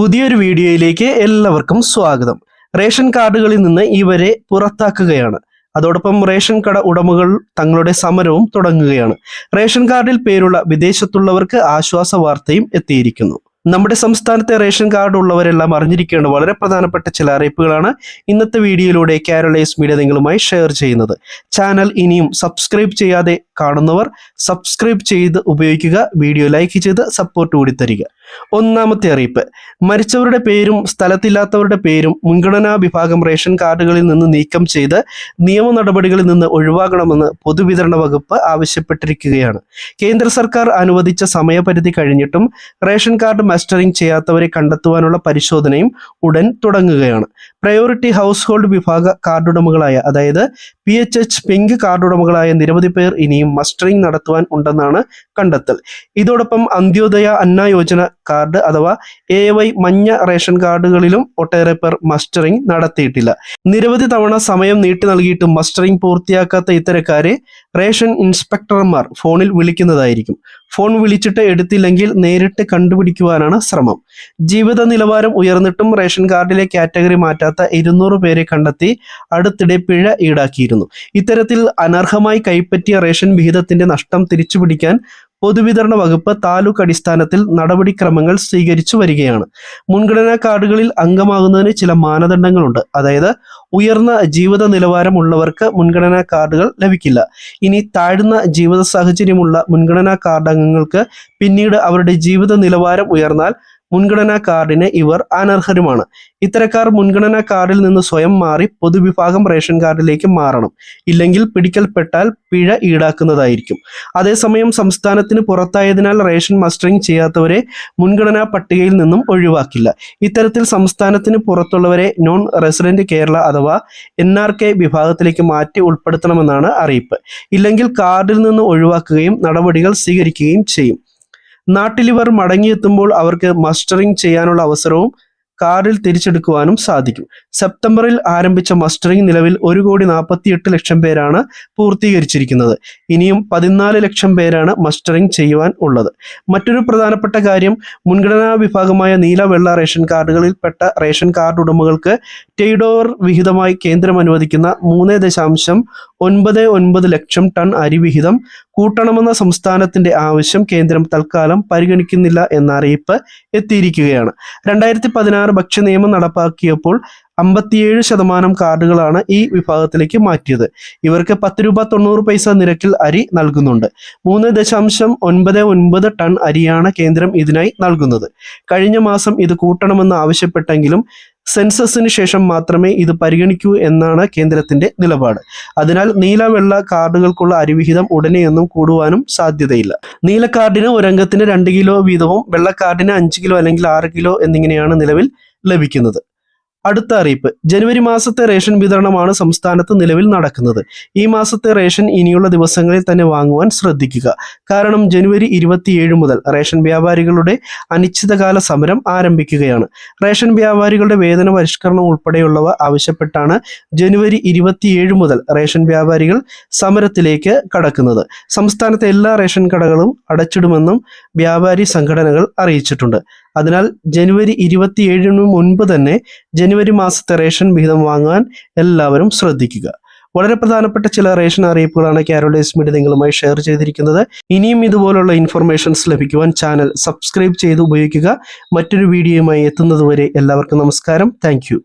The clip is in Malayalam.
പുതിയൊരു വീഡിയോയിലേക്ക് എല്ലാവർക്കും സ്വാഗതം. റേഷൻ കാർഡുകളിൽ നിന്ന് ഇവരെ പുറത്താക്കുകയാണ്. അതോടൊപ്പം റേഷൻ കട ഉടമകൾ തങ്ങളുടെ സമരവും തുടങ്ങുകയാണ്. റേഷൻ കാർഡിൽ പേരുള്ള വിദേശത്തുള്ളവർക്ക് ആശ്വാസ വാർത്തയും എത്തിയിരിക്കുന്നു. നമ്മുടെ സംസ്ഥാനത്തെ റേഷൻ കാർഡ് ഉള്ളവരെല്ലാം അറിഞ്ഞിരിക്കേണ്ട വളരെ പ്രധാനപ്പെട്ട ചില അറിയിപ്പുകളാണ് ഇന്നത്തെ വീഡിയോയിലൂടെ കാരളൈസ് മീഡിയ നിങ്ങളുമായി ഷെയർ ചെയ്യുന്നത്. ചാനൽ ഇനിയും സബ്സ്ക്രൈബ് ചെയ്യാതെ കാണുന്നവർ സബ്സ്ക്രൈബ് ചെയ്ത് ഉപയോഗിക്കുക വീഡിയോ ലൈക്ക് ചെയ്ത് സപ്പോർട്ട് കൂടി തരിക. ഒന്നാമത്തെ അറിയിപ്പ്. മരിച്ചവരുടെ പേരും സ്ഥലത്തില്ലാത്തവരുടെ പേരും മുൻഗണനാ വിഭാഗം റേഷൻ കാർഡുകളിൽ നിന്ന് നീക്കം ചെയ്ത് നിയമ നടപടികളിൽ നിന്ന് ഒഴിവാക്കണമെന്ന് പൊതുവിതരണ വകുപ്പ് ആവശ്യപ്പെട്ടിരിക്കുകയാണ്. കേന്ദ്ര സർക്കാർ അനുവദിച്ച സമയപരിധി കഴിഞ്ഞിട്ടും റേഷൻ കാർഡ് മസ്റ്ററിംഗ് ചെയ്യാത്തവരെ കണ്ടെത്തുവാനുള്ള പരിശോധനയും ഉടൻ തുടങ്ങുകയാണ്. പ്രയോറിറ്റി ഹൗസ് ഹോൾഡ് വിഭാഗ കാർഡുടമകളായ അതായത് പി എച്ച് എച്ച് പിങ്ക് കാർഡുടമകളായ നിരവധി പേർ ഇനിയും മസ്റ്ററിംഗ് നടത്തുവാൻ ഉണ്ടെന്നാണ് കണ്ടെത്തൽ. ഇതോടൊപ്പം അന്ത്യോദയ അന്ന യോജന കാർഡ് അഥവാ എ വൈ മഞ്ഞ റേഷൻ കാർഡുകളിലും ഒട്ടേറെ പേർ മസ്റ്ററിംഗ് നടത്തിയിട്ടില്ല. നിരവധി തവണ സമയം നീട്ടി നൽകിയിട്ടും മസ്റ്ററിംഗ് പൂർത്തിയാക്കാത്ത ഇത്തരക്കാരെ റേഷൻ ഇൻസ്പെക്ടർമാർ ഫോണിൽ വിളിക്കുന്നതായിരിക്കും. ഫോൺ വിളിച്ചിട്ട് എടുത്തില്ലെങ്കിൽ നേരിട്ട് കണ്ടുപിടിക്കുവാനാണ് ശ്രമം. ജീവിത നിലവാരം ഉയർന്നിട്ടും റേഷൻ കാർഡിലെ കാറ്റഗറി മാറ്റാത്ത ഇരുന്നൂറ് പേരെ കണ്ടെത്തി അടുത്തിടെ പിഴ ഈടാക്കിയിരുന്നു. ഇത്തരത്തിൽ അനർഹമായി കൈപ്പറ്റിയ റേഷൻ വിഹിതത്തിന്റെ നഷ്ടം തിരിച്ചുപിടിക്കാൻ പൊതുവിതരണ വകുപ്പ് താലൂക്ക് അടിസ്ഥാനത്തിൽ നടപടിക്രമങ്ങൾ സ്വീകരിച്ചു വരികയാണ്. മുൻഗണനാ കാർഡുകളിൽ അംഗമാകുന്നതിന് ചില മാനദണ്ഡങ്ങളുണ്ട്. അതായത് ഉയർന്ന ജീവിത നിലവാരമുള്ളവർക്ക് മുൻഗണനാ കാർഡുകൾ ലഭിക്കില്ല. ഇനി താഴ്ന്ന ജീവിത സാഹചര്യമുള്ള മുൻഗണനാ കാർഡ് അംഗങ്ങൾക്ക് പിന്നീട് അവരുടെ ജീവിത നിലവാരം ഉയർന്നാൽ മുൻഗണനാ കാർഡിന് ഇവർ അനർഹരുമാണ്. ഇത്തരക്കാർ മുൻഗണനാ കാർഡിൽ നിന്ന് സ്വയം മാറി പൊതുവിഭാഗം റേഷൻ കാർഡിലേക്ക് മാറണം. ഇല്ലെങ്കിൽ പിടിക്കൽപ്പെട്ടാൽ പിഴ ഈടാക്കുന്നതായിരിക്കും. അതേസമയം സംസ്ഥാനത്തിന് പുറത്തായതിനാൽ റേഷൻ മസ്റ്ററിംഗ് ചെയ്യാത്തവരെ മുൻഗണനാ പട്ടികയിൽ നിന്നും ഒഴിവാക്കില്ല. ഇത്തരത്തിൽ സംസ്ഥാനത്തിന് പുറത്തുള്ളവരെ നോൺ റെസിഡന്റ് കേരള അഥവാ എൻ ആർ കെ വിഭാഗത്തിലേക്ക് മാറ്റി ഉൾപ്പെടുത്തണമെന്നാണ് അറിയിപ്പ്. ഇല്ലെങ്കിൽ കാർഡിൽ നിന്ന് ഒഴിവാക്കുകയും നടപടികൾ സ്വീകരിക്കുകയും ചെയ്യും. നാട്ടിലിവർ മടങ്ങിയെത്തുമ്പോൾ അവർക്ക് മസ്റ്ററിംഗ് ചെയ്യാനുള്ള അവസരവും കാർഡിൽ തിരിച്ചെടുക്കുവാനും സാധിക്കും. സെപ്റ്റംബറിൽ ആരംഭിച്ച മസ്റ്ററിംഗ് നിലവിൽ ഒരു കോടി നാൽപ്പത്തിയെട്ട് ലക്ഷം പേരാണ് പൂർത്തീകരിച്ചിരിക്കുന്നത്. ഇനിയും പതിനാല് ലക്ഷം പേരാണ് മസ്റ്ററിംഗ് ചെയ്യുവാൻ ഉള്ളത്. മറ്റൊരു പ്രധാനപ്പെട്ട കാര്യം മുൻഗണനാ വിഭാഗമായ നീല വെള്ള റേഷൻ കാർഡുകളിൽപ്പെട്ട റേഷൻ കാർഡ് ഉടമകൾക്ക് ടെയ്ഡ് വിഹിതമായി കേന്ദ്രം അനുവദിക്കുന്ന മൂന്ന് ദശാംശം ഒൻപത് ഒൻപത് ലക്ഷം ടൺ അരി വിഹിതം കൂട്ടണമെന്ന സംസ്ഥാനത്തിന്റെ ആവശ്യം കേന്ദ്രം തൽക്കാലം പരിഗണിക്കുന്നില്ല എന്ന അറിയിപ്പ് എത്തിയിരിക്കുകയാണ്. രണ്ടായിരത്തി പതിനാറ് ഭക്ഷ്യ നിയമം നടപ്പാക്കിയപ്പോൾ അമ്പത്തിയേഴ് ശതമാനം കാർഡുകളാണ് ഈ വിഭാഗത്തിലേക്ക് മാറ്റിയത്. ഇവർക്ക് പത്ത് രൂപ തൊണ്ണൂറ് പൈസ നിരക്കിൽ അരി നൽകുന്നുണ്ട്. മൂന്ന് ദശാംശം ഒൻപത് ഒൻപത് ടൺ അരിയാണ് കേന്ദ്രം ഇതിനായി നൽകുന്നത്. കഴിഞ്ഞ മാസം ഇത് കൂട്ടണമെന്ന് ആവശ്യപ്പെട്ടെങ്കിലും സെൻസസിന് ശേഷം മാത്രമേ ഇത് പരിഗണിക്കൂ എന്നാണ് കേന്ദ്രത്തിന്റെ നിലപാട്. അതിനാൽ നീല വെള്ള കാർഡുകൾക്കുള്ള അരിവിഹിതം ഉടനെയൊന്നും കൂടുവാനും സാധ്യതയില്ല. നീല കാർഡിന് ഒരംഗത്തിന് രണ്ട് കിലോ വീതവും വെള്ള കാർഡിന് അഞ്ച് കിലോ അല്ലെങ്കിൽ ആറ് കിലോ എന്നിങ്ങനെയാണ് നിലവിൽ ലഭിക്കുന്നത്. അടുത്ത അറിയിപ്പ്. ജനുവരി മാസത്തെ റേഷൻ വിതരണമാണ് സംസ്ഥാനത്ത് നിലവിൽ നടക്കുന്നത്. ഈ മാസത്തെ റേഷൻ ഇനിയുള്ള ദിവസങ്ങളിൽ തന്നെ വാങ്ങുവാൻ ശ്രദ്ധിക്കുക. കാരണം ജനുവരി ഇരുപത്തിയേഴ് മുതൽ റേഷൻ വ്യാപാരികളുടെ അനിശ്ചിതകാല സമരം ആരംഭിക്കുകയാണ്. റേഷൻ വ്യാപാരികളുടെ വേതന പരിഷ്കരണം ഉൾപ്പെടെയുള്ളവ ആവശ്യപ്പെട്ടാണ് ജനുവരി ഇരുപത്തിയേഴ് മുതൽ റേഷൻ വ്യാപാരികൾ സമരത്തിലേക്ക് കടക്കുന്നത്. സംസ്ഥാനത്തെ എല്ലാ റേഷൻ കടകളും അടച്ചിടുമെന്നും വ്യാപാരി സംഘടനകൾ അറിയിച്ചിട്ടുണ്ട്. അതിനാൽ ജനുവരി ഇരുപത്തിയേഴിന് മുൻപ് തന്നെ ജനുവരി മാസത്തെ റേഷൻ വിഹിതം വാങ്ങാൻ എല്ലാവരും ശ്രദ്ധിക്കുക. വളരെ പ്രധാനപ്പെട്ട ചില റേഷൻ അറിയിപ്പുകളാണ് കാരോളേസ് മീഡിയ നിങ്ങളുമായി ഷെയർ ചെയ്തിരിക്കുന്നത്. ഇനിയും ഇതുപോലുള്ള ഇൻഫർമേഷൻസ് ലഭിക്കുവാൻ ചാനൽ സബ്സ്ക്രൈബ് ചെയ്ത് ഉപയോഗിക്കുക. മറ്റൊരു വീഡിയോയുമായി എത്തുന്നതുവരെ എല്ലാവർക്കും നമസ്കാരം. താങ്ക്